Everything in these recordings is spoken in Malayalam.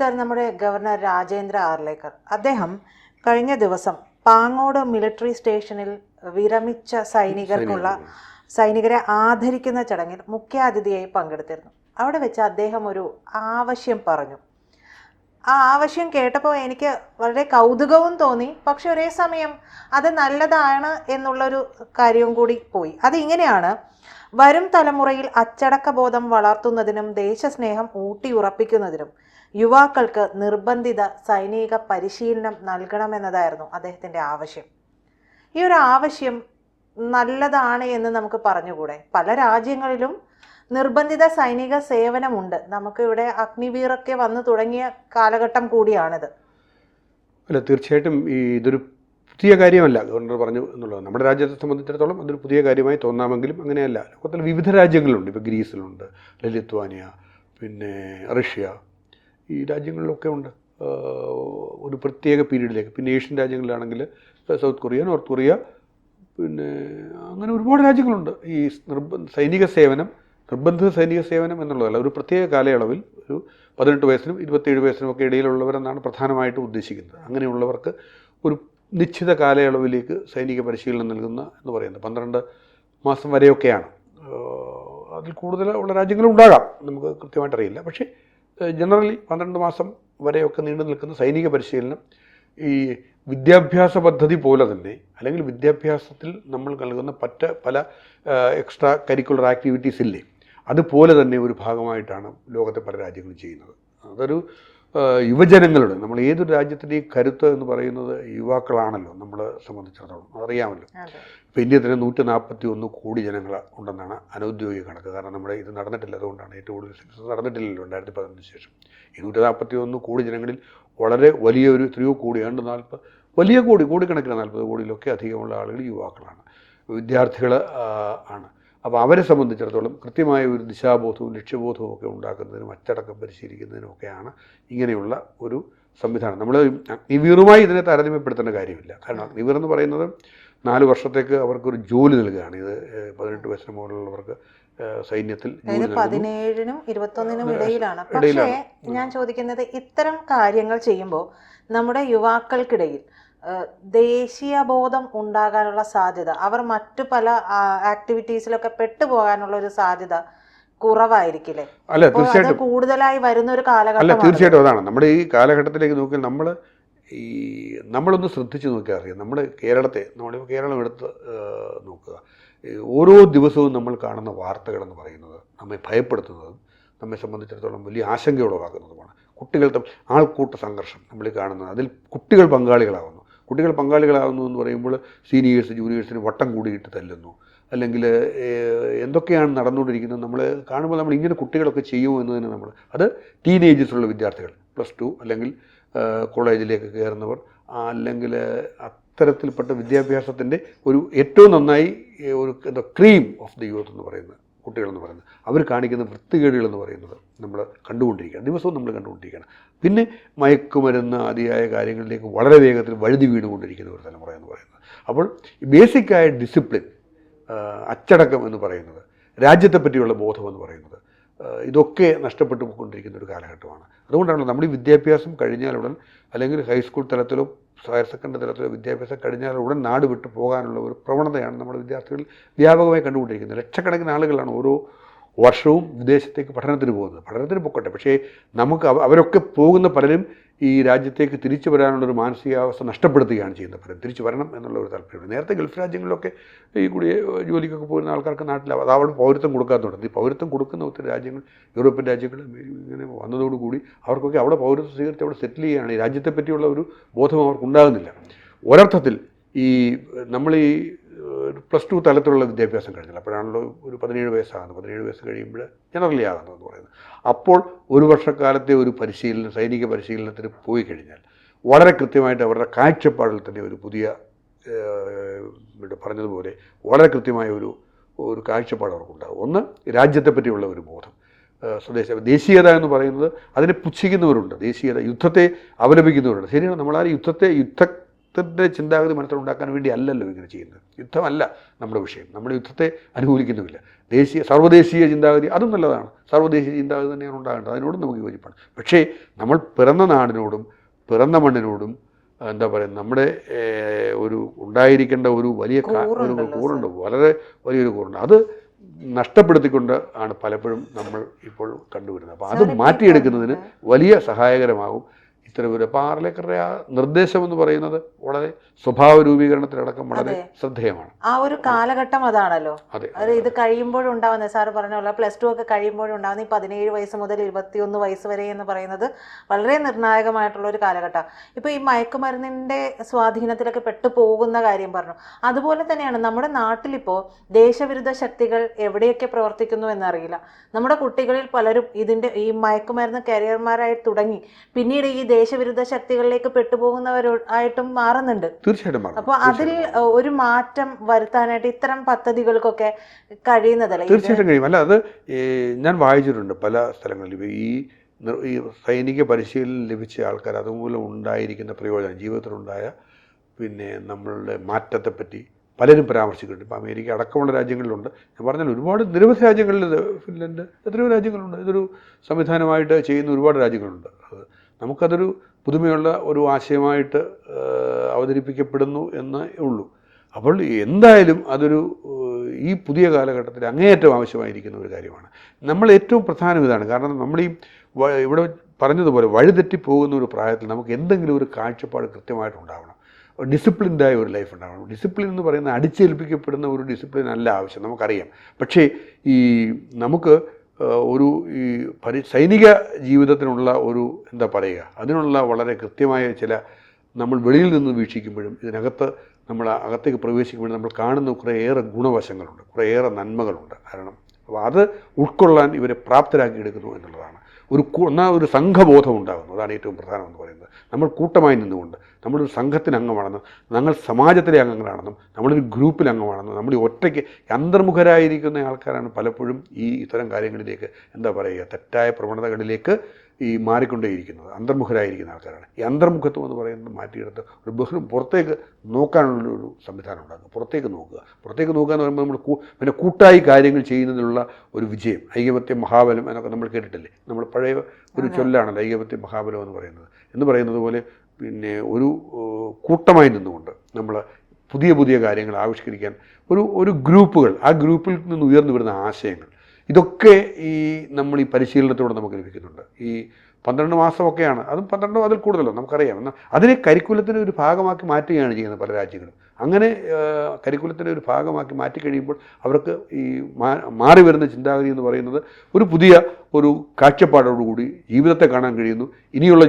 സർ നമ്മുടെ ഗവർണർ രാജേന്ദ്ര ആർലേക്കർ. അദ്ദേഹം കഴിഞ്ഞ ദിവസം പാങ്ങോട് മിലിറ്ററി സ്റ്റേഷനിൽ വിരമിച്ച സൈനികർക്കുള്ള സൈനികരെ. ആദരിക്കുന്ന ചടങ്ങിൽ മുഖ്യാതിഥിയായി പങ്കെടുത്തിരുന്നു. അവിടെ വെച്ച് അദ്ദേഹം ഒരു ആവശ്യം പറഞ്ഞു. ആ ആവശ്യം കേട്ടപ്പോൾ എനിക്ക് വളരെ കൗതുകവും തോന്നി. പക്ഷെ ഒരേ സമയം അത് നല്ലതാണ് എന്നുള്ളൊരു കാര്യവും കൂടി പോയി. അതിങ്ങനെയാണ് വരും തലമുറയിൽ അച്ചടക്കബോധം വളർത്തുന്നതിനും ദേശസ്നേഹം ഊട്ടിയുറപ്പിക്കുന്നതിനും യുവാക്കൾക്ക് നിർബന്ധിത സൈനിക പരിശീലനം നൽകണമെന്നതായിരുന്നു അദ്ദേഹത്തിന്റെ ആവശ്യം. ഈ ഒരു ആവശ്യം നല്ലതാണ് എന്ന് നമുക്ക് പറഞ്ഞുകൂടെ? പല രാജ്യങ്ങളിലും നിർബന്ധിത സൈനിക സേവനമുണ്ട്. നമുക്കിവിടെ അഗ്നിവീറൊക്കെ വന്നു തുടങ്ങിയ കാലഘട്ടം കൂടിയാണിത്. അല്ല തീർച്ചയായിട്ടും ഈ ഇതൊരു പുതിയ കാര്യമല്ല. ഗവർണർ പറഞ്ഞു എന്നുള്ളത് നമ്മുടെ രാജ്യത്തെ സംബന്ധിച്ചിടത്തോളം അതൊരു പുതിയ കാര്യമായി തോന്നാമെങ്കിലും അങ്ങനെയല്ല. ലോകത്തിൽ വിവിധ രാജ്യങ്ങളുണ്ട്. ഇപ്പോൾ ഗ്രീസിലുണ്ട് ലിത്വാനിയ പിന്നെ റഷ്യ ഈ രാജ്യങ്ങളിലൊക്കെ ഉണ്ട്. ഒരു പ്രത്യേക പീരീഡിലേക്ക്. പിന്നെ ഏഷ്യൻ രാജ്യങ്ങളിലാണെങ്കിൽ സൗത്ത് കൊറിയ നോർത്ത് കൊറിയ പിന്നെ അങ്ങനെ ഒരുപാട് രാജ്യങ്ങളുണ്ട്. ഈ നിർബന്ധ സൈനിക സേവനം നിർബന്ധിത സൈനിക സേവനം എന്നുള്ളതല്ല ഒരു പ്രത്യേക കാലയളവിൽ ഒരു പതിനെട്ട് വയസ്സിനും ഇരുപത്തേഴ് വയസ്സിനും ഒക്കെ ഇടയിലുള്ളവരെന്നാണ് പ്രധാനമായിട്ടും ഉദ്ദേശിക്കുന്നത്. അങ്ങനെയുള്ളവർക്ക് ഒരു നിശ്ചിത കാലയളവിലേക്ക് സൈനിക പരിശീലനം നൽകുന്ന എന്ന് പറയുന്നത്. പന്ത്രണ്ട് മാസം വരെയൊക്കെയാണ്. അതിൽ കൂടുതൽ ഉള്ള രാജ്യങ്ങളും ഉണ്ടാകാം നമുക്ക് കൃത്യമായിട്ട് അറിയില്ല പക്ഷേ ജനറലി പന്ത്രണ്ട് മാസം വരെയൊക്കെ നീണ്ടു നിൽക്കുന്ന സൈനിക പരിശീലനം ഈ വിദ്യാഭ്യാസ പദ്ധതി പോലെ തന്നെ അല്ലെങ്കിൽ വിദ്യാഭ്യാസത്തിൽ നമ്മൾ നൽകുന്ന പറ്റ പല എക്സ്ട്രാ കരിക്കുലർ ആക്ടിവിറ്റീസ് ഇല്ലേ അതുപോലെ തന്നെ ഒരു ഭാഗമായിട്ടാണ് ലോകത്തെ പല രാജ്യങ്ങളും ചെയ്യുന്നത്. അതൊരു യുവജനങ്ങളുടെ നമ്മൾ ഏതൊരു രാജ്യത്തിന്റെയും കരുത്ത് എന്ന് പറയുന്നത് യുവാക്കളാണല്ലോ നമ്മളെ സംബന്ധിച്ചിടത്തോളം. അതറിയാമല്ലോ. അതെ. ഇപ്പോൾ ഇന്ത്യ തന്നെ നൂറ്റി നാൽപ്പത്തി ഒന്ന് കോടി ജനങ്ങൾ ഉണ്ടെന്നാണ് അനൗദ്യോഗിക കണക്ക്. കാരണം നമ്മുടെ ഇത് നടന്നിട്ടില്ല. അതുകൊണ്ടാണ് ഏറ്റവും കൂടുതൽ സെൻസസ് നടന്നിട്ടില്ലല്ലോ രണ്ടായിരത്തി പതിനൊന്നിന് ശേഷം. ഈ നൂറ്റി നാൽപ്പത്തി ഒന്ന് കോടി ജനങ്ങളിൽ വളരെ വലിയൊരു എത്രയോ കോടി രണ്ട് നാൽപ്പത് വലിയ കോടി കോടിക്കണക്കിന് നാൽപ്പത് കോടിയിലൊക്കെ അധികമുള്ള ആളുകൾ യുവാക്കളാണ്. വിദ്യാർത്ഥികൾ ആണ്. അപ്പോൾ അവരെ സംബന്ധിച്ചിടത്തോളം കൃത്യമായ ഒരു ദിശാബോധവും ലക്ഷ്യബോധവും ഒക്കെ ഉണ്ടാക്കുന്നതിനും അച്ചടക്കം പരിശീലിക്കുന്നതിനും ഒക്കെയാണ് ഇങ്ങനെയുള്ള ഒരു സംവിധാനം. നമ്മൾ അഗ്നിവീറുമായി ഇതിനെ താരതമ്യപ്പെടുത്തേണ്ട കാര്യമില്ല. കാരണം അഗ്നിവീർ എന്ന് പറയുന്നത് നാല് വർഷത്തേക്ക് അവർക്കൊരു ജോലി നൽകുകയാണ്. ഇത് പതിനെട്ട് വയസ്സിന് മുകളിലുള്ളവർക്ക് സൈന്യത്തിൽ പതിനേഴിനും ഇരുപത്തൊന്നിനും ഇടയിലാണ്. പക്ഷേ ഞാൻ ചോദിക്കുന്നത് ഇത്തരം കാര്യങ്ങൾ ചെയ്യുമ്പോൾ നമ്മുടെ യുവാക്കൾക്കിടയിൽ ഏഹ്, ദേശീയ ബോധം ഉണ്ടാകാനുള്ള സാധ്യത. അവർ മറ്റു പല ആക്ടിവിറ്റീസിലൊക്കെ പെട്ടുപോകാനുള്ള ഒരു സാധ്യത കുറവായിരിക്കില്ലേ? അല്ല തീർച്ചയായിട്ടും. കൂടുതലായി വരുന്ന ഒരു അല്ല കാലഘട്ടം തീർച്ചയായിട്ടും അതാണ്. നമ്മുടെ ഈ കാലഘട്ടത്തിലേക്ക് നോക്കിയാൽ നമ്മൾ ഈ നമ്മളൊന്ന് ശ്രദ്ധിച്ച് നോക്കിയാൽ അറിയാം. നമ്മൾ കേരളത്തെ നമ്മളിപ്പോൾ കേരളം എടുത്ത് നോക്കുക. ഓരോ ദിവസവും നമ്മൾ കാണുന്ന വാർത്തകളെന്ന് പറയുന്നത് നമ്മെ ഭയപ്പെടുത്തുന്നതും നമ്മെ സംബന്ധിച്ചിടത്തോളം വലിയ ആശങ്കയുളവാക്കുന്നതുമാണ് കുട്ടികൾ ആൾക്കൂട്ട സംഘർഷം നമ്മൾ കാണുന്നത് അതിൽ കുട്ടികൾ പങ്കാളികളാകുന്നു കുട്ടികൾ പങ്കാളികളാകുന്നു എന്ന് പറയുമ്പോൾ സീനിയേഴ്സ് ജൂനിയേഴ്സിന് വട്ടം കൂടിയിട്ട് തല്ലുന്നു. അല്ലെങ്കിൽ എന്തൊക്കെയാണ് നടന്നുകൊണ്ടിരിക്കുന്നത് നമ്മൾ കാണുമ്പോൾ നമ്മൾ ഇങ്ങനെ കുട്ടികളൊക്കെ ചെയ്യുമോ എന്ന് തന്നെ നമ്മൾ അത് ടീനേജസിലുള്ള വിദ്യാർത്ഥികൾ പ്ലസ് ടു അല്ലെങ്കിൽ കോളേജിലേക്ക് കയറുന്നവർ അല്ലെങ്കിൽ അത്തരത്തിൽപ്പെട്ട വിദ്യാഭ്യാസത്തിന്റെ ഒരു ഏറ്റവും നന്നായി ഒരു ക്രീം ഓഫ് ദി യൂത്ത് എന്ന് പറയുന്നത്. കുട്ടികളെന്ന് പറയുന്നത്. അവർ കാണിക്കുന്ന വൃത്തികേടുകളെന്ന് പറയുന്നത് നമ്മൾ കണ്ടുകൊണ്ടിരിക്കുകയാണ്. ദിവസവും നമ്മൾ കണ്ടുകൊണ്ടിരിക്കുകയാണ്. പിന്നെ മയക്കുമരുന്ന് ആദിയായ കാര്യങ്ങളിലേക്ക് വളരെ വേഗത്തിൽ വഴുതി വീണുകൊണ്ടിരിക്കുന്ന ഒരു തലമുറ എന്ന് പറയുന്നത്. അപ്പോൾ ബേസിക്കായ ഡിസിപ്ലിൻ അച്ചടക്കം എന്ന് പറയുന്നത് രാജ്യത്തെ പറ്റിയുള്ള ബോധം എന്ന് പറയുന്നത് ഇതൊക്കെ നഷ്ടപ്പെട്ടു പോയിക്കൊണ്ടിരിക്കുന്ന ഒരു കാലഘട്ടമാണ്. അതുകൊണ്ടാണ് നമ്മുടെ വിദ്യാഭ്യാസം വിദ്യാഭ്യാസം കഴിഞ്ഞാലുടൻ അല്ലെങ്കിൽ ഹൈസ്കൂൾ തലത്തിലോ ഹയർ സെക്കൻഡറി തലത്തിലോ വിദ്യാഭ്യാസം കഴിഞ്ഞാൽ ഉടൻ നാട് വിട്ടു പോകാനുള്ള ഒരു പ്രവണതയാണ് നമ്മുടെ വിദ്യാർത്ഥികളിൽ വ്യാപകമായി കണ്ടുകൊണ്ടിരിക്കുന്നത്. ലക്ഷക്കണക്കിന് ആളുകളാണ് ഓരോ വർഷവും വിദേശത്തേക്ക് പഠനത്തിന് പോകുന്നത്. പഠനത്തിന് പൊക്കട്ടെ. പക്ഷേ നമുക്ക് അവരൊക്കെ പോകുന്ന പലരും ഈ രാജ്യത്തേക്ക് തിരിച്ചു വരാനുള്ളൊരു മാനസികാവസ്ഥ നഷ്ടപ്പെടുത്തുകയാണ് ചെയ്യുന്നത് പലരും. തിരിച്ചു വരണം എന്നുള്ള ഒരു താല്പര്യമുണ്ട്. നേരത്തെ ഗൾഫ് രാജ്യങ്ങളിലൊക്കെ ഈ കൂടി ജോലിക്കൊക്കെ പോകുന്ന ആൾക്കാർക്ക് നാട്ടിൽ അത് അവിടെ പൗരത്വം തുടങ്ങി ഈ പൗരത്വം കൊടുക്കുന്ന ഒത്തിരി രാജ്യങ്ങൾ യൂറോപ്യൻ രാജ്യങ്ങൾ ഇങ്ങനെ വന്നതോടുകൂടി അവർക്കൊക്കെ അവിടെ പൗരത്വം സ്വീകരിച്ച് അവിടെ സെറ്റിൽ ചെയ്യുകയാണ്. ഈ രാജ്യത്തെ പറ്റിയുള്ള ഒരു ബോധം അവർക്കുണ്ടാകുന്നില്ല ഒരർത്ഥത്തിൽ ഈ നമ്മൾ ഈ പ്ലസ് ടു തലത്തിലുള്ള വിദ്യാഭ്യാസം കഴിഞ്ഞില്ല. അപ്പോഴാണല്ലോ ഒരു പതിനേഴ് വയസ്സാകുന്നത്. പതിനേഴ് വയസ്സ് കഴിയുമ്പോൾ ജനറലി ആകുന്നത് എന്ന് പറയുന്നത്. അപ്പോൾ ഒരു വർഷക്കാലത്തെ ഒരു പരിശീലനം സൈനിക പരിശീലനത്തിന് പോയി കഴിഞ്ഞാൽ വളരെ കൃത്യമായിട്ട് അവരുടെ കാഴ്ചപ്പാടിൽ തന്നെ ഒരു പുതിയ പറഞ്ഞതുപോലെ വളരെ കൃത്യമായ ഒരു ഒരു കാഴ്ചപ്പാട് അവർക്കുണ്ടാകും ഒന്ന് രാജ്യത്തെപ്പറ്റിയുള്ള ഒരു ബോധം. സ്വദേശ ദേശീയത എന്ന് പറയുന്നത് അതിനെ പുച്ഛിക്കുന്നവരുണ്ട്. ദേശീയത യുദ്ധത്തെ അപലപിക്കുന്നവരുണ്ട്. ശരിയാണ് നമ്മളാരും യുദ്ധത്തെ യുദ്ധ യുദ്ധത്തിന്റെ ചിന്താഗതി മനസ്സിലുണ്ടാക്കാൻ വേണ്ടി അല്ലല്ലോ ഇങ്ങനെ ചെയ്യുന്നത്. യുദ്ധമല്ല നമ്മുടെ വിഷയം. നമ്മൾ യുദ്ധത്തെ അനുകൂലിക്കുന്നുമില്ല. ദേശീയ സർവദേശീയ ചിന്താഗതി അതും നല്ലതാണ്. സർവദേശീയ ചിന്താഗതി തന്നെയാണ് ഉണ്ടാകേണ്ടത്. അതിനോടും നമുക്ക് യോജിപ്പാണ്. പക്ഷേ നമ്മൾ പിറന്ന നാടിനോടും പിറന്ന മണ്ണിനോടും എന്താ പറയുക നമ്മുടെ ഒരു ഉണ്ടായിരിക്കേണ്ട ഒരു വലിയ ഒരു കൂറുണ്ട്. വളരെ വലിയൊരു കൂറുണ്ട്. അത് നഷ്ടപ്പെടുത്തിക്കൊണ്ട് ആണ് പലപ്പോഴും നമ്മൾ ഇപ്പോൾ കണ്ടുവരുന്നത്. അപ്പോൾ അത് മാറ്റിയെടുക്കുന്നതിന് വലിയ സഹായകരമാകും. ഇത്തരമൊരു അപ്പോൾ ആറിലേക്കറുടെ ആ നിർദ്ദേശം എന്ന് പറയുന്നത് വളരെ സ്വഭാവ രൂപീകരണത്തിലടക്കം വളരെ. ശ്രദ്ധേയമാണ്. ആ ഒരു കാലഘട്ടം അതാണല്ലോ. അതെ. ഇത് കഴിയുമ്പോഴുണ്ടാവുന്ന സാറ് പറഞ്ഞ പോലെ പ്ലസ് ടു ഒക്കെ കഴിയുമ്പോഴുണ്ടാവുന്ന ഈ പതിനേഴ് വയസ്സ് മുതൽ ഇരുപത്തിയൊന്ന് വയസ്സ് വരെ എന്ന് പറയുന്നത് വളരെ നിർണായകമായിട്ടുള്ള ഒരു കാലഘട്ടം. ഇപ്പോൾ ഈ മയക്കുമരുന്നിന്റെ സ്വാധീനത്തിലൊക്കെ പെട്ടു പോകുന്ന കാര്യം പറഞ്ഞു. അതുപോലെ തന്നെയാണ് നമ്മുടെ നാട്ടിലിപ്പോൾ ദേശവിരുദ്ധ ശക്തികൾ എവിടെയൊക്കെ പ്രവർത്തിക്കുന്നു എന്നറിയില്ല. നമ്മുടെ കുട്ടികളിൽ പലരും ഇതിന്റെ ഈ മയക്കുമരുന്ന് കരിയർമാരായി തുടങ്ങി. പിന്നീട് ഈ ദേശവിരുദ്ധ ശക്തികളിലേക്ക് പെട്ടുപോകുന്നവരായിട്ടും മാറുന്നുണ്ട്. തീർച്ചയായിട്ടും അപ്പൊ അപ്പോൾ അതിൽ ഒരു മാറ്റം വരുത്താനായിട്ട് ഇത്തരം പദ്ധതികൾക്കൊക്കെ കഴിയുന്നതല്ലേ? തീർച്ചയായിട്ടും കഴിയും. അല്ല അത് ഞാൻ വായിച്ചിട്ടുണ്ട് പല സ്ഥലങ്ങളിലും ഈ ഈ സൈനിക പരിശീലനം ലഭിച്ച ആൾക്കാർ അതുമൂലം ഉണ്ടായിരിക്കുന്ന പ്രയോജനം ജീവിതത്തിലുണ്ടായ പിന്നെ നമ്മളുടെ മാറ്റത്തെപ്പറ്റി പലരും പരാമർശിക്കുന്നുണ്ട്. ഇപ്പോൾ അമേരിക്ക അടക്കമുള്ള രാജ്യങ്ങളിലുണ്ട്. ഞാൻ പറഞ്ഞാൽ ഒരുപാട് നിരവധി രാജ്യങ്ങളിൽ ഫിൻലൻഡ് എത്രയോ രാജ്യങ്ങളുണ്ട്. ഇതൊരു സംവിധാനമായിട്ട് ചെയ്യുന്ന ഒരുപാട് രാജ്യങ്ങളുണ്ട്. നമുക്കതൊരു പുതുമയുള്ള ഒരു ആശയമായിട്ട് അവതരിപ്പിക്കപ്പെടുന്നു എന്നേ ഉള്ളൂ. അപ്പോൾ എന്തായാലും അതൊരു ഈ പുതിയ കാലഘട്ടത്തിൽ അങ്ങേയറ്റം ആവശ്യമായിരിക്കുന്ന ഒരു കാര്യമാണ്. നമ്മൾ ഏറ്റവും പ്രധാനം ഇതാണ്. കാരണം നമ്മൾ ഈ ഇവിടെ പറഞ്ഞതുപോലെ വഴിതെറ്റി പോകുന്ന ഒരു പ്രായത്തിൽ നമുക്ക് എന്തെങ്കിലും ഒരു കാഴ്ചപ്പാട് കൃത്യമായിട്ട് ഉണ്ടാവണം ഡിസിപ്ലിൻഡായ ഒരു ലൈഫ് ഉണ്ടാവണം. ഡിസിപ്ലിൻ എന്ന് പറയുന്നത് അടിച്ചേൽപ്പിക്കപ്പെടുന്ന ഒരു ഡിസിപ്ലിൻ അല്ല ആവശ്യം. നമുക്കറിയാം. പക്ഷേ ഈ നമുക്ക് ഒരു ഈ പരി സൈനിക ജീവിതത്തിനുള്ള ഒരു എന്താ പറയുക അതിനുള്ള വളരെ കൃത്യമായ ചില നമ്മൾ വെളിയിൽ നിന്ന് വീക്ഷിക്കുമ്പോഴും ഇതിനകത്ത് നമ്മൾ അകത്തേക്ക് പ്രവേശിക്കുമ്പോഴും നമ്മൾ കാണുന്ന കുറേയേറെ ഗുണവശങ്ങളുണ്ട് കുറേയേറെ നന്മകളുണ്ട്. കാരണം അപ്പോൾ അത് ഉൾക്കൊള്ളാൻ ഇവരെ പ്രാപ്തരാക്കി എടുക്കുന്നു എന്നുള്ളതാണ്. ഒരു എന്നാൽ ഒരു സംഘബോധം ഉണ്ടാകുന്നു. അതാണ് ഏറ്റവും പ്രധാനമെന്ന് പറയുന്നത്. നമ്മൾ കൂട്ടമായി നിന്നുകൊണ്ട് നമ്മളൊരു സംഘത്തിന് അംഗമാണെന്നും ഞങ്ങൾ സമാജത്തിലെ അംഗങ്ങളാണെന്നും നമ്മളൊരു ഗ്രൂപ്പിൽ അംഗമാണെന്നും നമ്മൾ ഒറ്റയ്ക്ക് അന്തർമുഖരായിരിക്കുന്ന ആൾക്കാരാണ് പലപ്പോഴും ഈ ഇത്തരം കാര്യങ്ങളിലേക്ക് എന്താ പറയുക തെറ്റായ പ്രവണതകളിലേക്ക് ഈ മാറിക്കൊണ്ടേയിരിക്കുന്നത് അന്തർമുഖരായിരിക്കുന്ന ആൾക്കാരാണ്. ഈ അന്തർമുഖത്വം എന്ന് പറയുന്നത് മാറ്റിയെടുത്ത് ഒരു ബഹും പുറത്തേക്ക് നോക്കാനുള്ള ഒരു സംവിധാനം ഉണ്ടാക്കുക. പുറത്തേക്ക് നോക്കുക. പുറത്തേക്ക് നോക്കുക എന്ന് പറയുമ്പോൾ നമ്മൾ കൂ- പിന്നെ കൂട്ടായി കാര്യങ്ങൾ ചെയ്യുന്നതിനുള്ള ഒരു വിജയം. ഐകമത്യം മഹാബലം എന്നൊക്കെ നമ്മൾ കേട്ടിട്ടില്ലേ? നമ്മൾ പഴയ ഒരു ചൊല്ലാണല്ലോ ഐകമത്യം മഹാബലം എന്ന് പറയുന്നത്. എന്ന് പറയുന്നത് പോലെ പിന്നെ ഒരു കൂട്ടമായി നിന്നുകൊണ്ട് നമ്മൾ പുതിയ പുതിയ കാര്യങ്ങൾ ആവിഷ്കരിക്കാൻ ഒരു ഒരു ഗ്രൂപ്പുകൾ ആ ഗ്രൂപ്പിൽ നിന്ന് ഉയർന്നു വരുന്ന ആശയങ്ങൾ ഇതൊക്കെ ഈ നമ്മൾ ഈ പരിശീലനത്തോടെ നമുക്ക് ലഭിക്കുന്നുണ്ട്. ഈ പന്ത്രണ്ട് മാസമൊക്കെയാണ്. അതും പന്ത്രണ്ടോ അതിൽ കൂടുതലോ നമുക്കറിയാം. എന്നാൽ അതിനെ കരിക്കുലത്തിന്റെ ഒരു ഭാഗമാക്കി മാറ്റുകയാണ് ചെയ്യുന്നത് പല രാജ്യങ്ങളും. അങ്ങനെ കരിക്കുലത്തിന്റെ ഒരു ഭാഗമാക്കി മാറ്റി കഴിയുമ്പോൾ അവർക്ക് ഈ മാറി വരുന്ന ചിന്താഗതി എന്ന് പറയുന്നത് ഒരു പുതിയ ഒരു കാഴ്ചപ്പാടോടുകൂടി ജീവിതത്തെ കാണാൻ കഴിയുന്നു ഇനിയുള്ള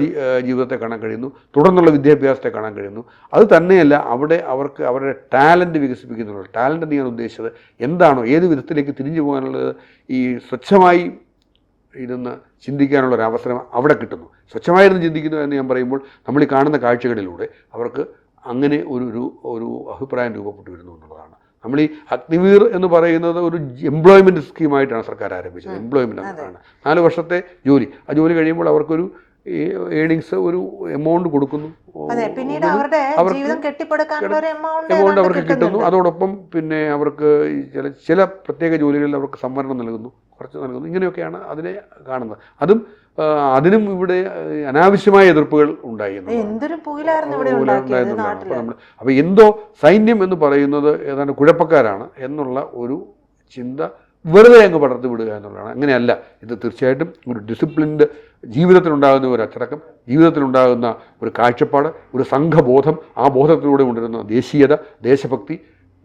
ജീവിതത്തെ കാണാൻ കഴിയുന്നു തുടർന്നുള്ള വിദ്യാഭ്യാസത്തെ കാണാൻ കഴിയുന്നു. അത് തന്നെയല്ല അവിടെ അവർക്ക് അവരുടെ ടാലന്റ് വികസിപ്പിക്കുന്നുള്ളൂ ടാലന്റ് എന്ന് ഞാൻ ഉദ്ദേശിച്ചത് എന്താണോ ഏത് വിധത്തിലേക്ക് തിരിഞ്ഞു പോകാനുള്ളത് ഈ സ്വച്ഛമായി ഇരുന്ന് ചിന്തിക്കാനുള്ള ഒരു അവസരം അവിടെ കിട്ടുന്നു. സ്വച്ഛമായിരുന്നു ചിന്തിക്കുന്നു എന്ന് ഞാൻ പറയുമ്പോൾ നമ്മൾ ഈ കാണുന്ന കാഴ്ചകളിലൂടെ അവർക്ക് അങ്ങനെ ഒരു ഒരു അഭിപ്രായം രൂപപ്പെട്ടു വരുന്നു എന്നുള്ളതാണ്. നമ്മൾ ഈ അഗ്നിവീർ എന്ന് പറയുന്നത് ഒരു എംപ്ലോയ്മെന്റ് സ്കീമായിട്ടാണ് സർക്കാർ ആരംഭിച്ചത്. എംപ്ലോയ്മെന്റ് ആണ്. നാല് വർഷത്തെ ജോലി. ആ ജോലി കഴിയുമ്പോൾ അവർക്കൊരു ഏണിങ്സ് ഒരു എമൗണ്ട് കൊടുക്കുന്നു. എമൗണ്ട് അവർക്ക് കിട്ടുന്നു. അതോടൊപ്പം പിന്നെ അവർക്ക് ചില ചില പ്രത്യേക ജോലികളിൽ അവർക്ക് സംവരണം നൽകുന്നു. കുറച്ച് നൽകുന്നു. ഇങ്ങനെയൊക്കെയാണ് അതിനെ കാണുന്നത്. അതും അതിനും ഇവിടെ അനാവശ്യമായ എതിർപ്പുകൾ ഉണ്ടായി അപ്പൊ അപ്പോൾ എന്തോ സൈന്യം എന്ന് പറയുന്നത് ഏതാണ്ട് കുഴപ്പക്കാരാണ് എന്നുള്ള ഒരു ചിന്ത വെറുതെ അങ്ങ് പടർത്തി വിടുക എന്നുള്ളതാണ്. അങ്ങനെയല്ല ഇത് തീർച്ചയായിട്ടും ഒരു ഡിസിപ്ലിൻഡ് ജീവിതത്തിലുണ്ടാകുന്ന ഒരു അച്ചടക്കം ജീവിതത്തിലുണ്ടാകുന്ന ഒരു കാഴ്ചപ്പാട് ഒരു സംഘബോധം ആ ബോധത്തിലൂടെ കൊണ്ടുവരുന്ന ദേശീയത ദേശഭക്തി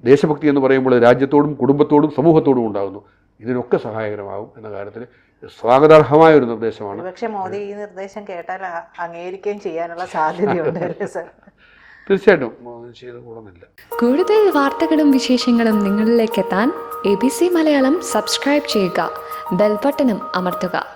ദേശഭക്തി എന്ന് പറയുമ്പോൾ രാജ്യത്തോടും കുടുംബത്തോടും സമൂഹത്തോടും ഉണ്ടാകുന്നു. ഇതിനൊക്കെ സഹായകരമാകും എന്ന കാര്യത്തിൽ സ്വാഗതാർഹമായ ഒരു നിർദ്ദേശമാണ്. പക്ഷേ മോദി ഈ നിർദ്ദേശം കേട്ടാൽ അംഗീകരിക്കുകയും ചെയ്യാനുള്ള സാധ്യതയുണ്ട് സർ? തീർച്ചയായിട്ടും. ചെയ്ത് കൂടുന്നില്ല കൂടുതൽ വാർത്തകളും വിശേഷങ്ങളും നിങ്ങളിലേക്ക് എത്താൻ A B C Malayalam subscribe ചെയ്യുക. ബെൽബട്ടനും അമർത്തുക.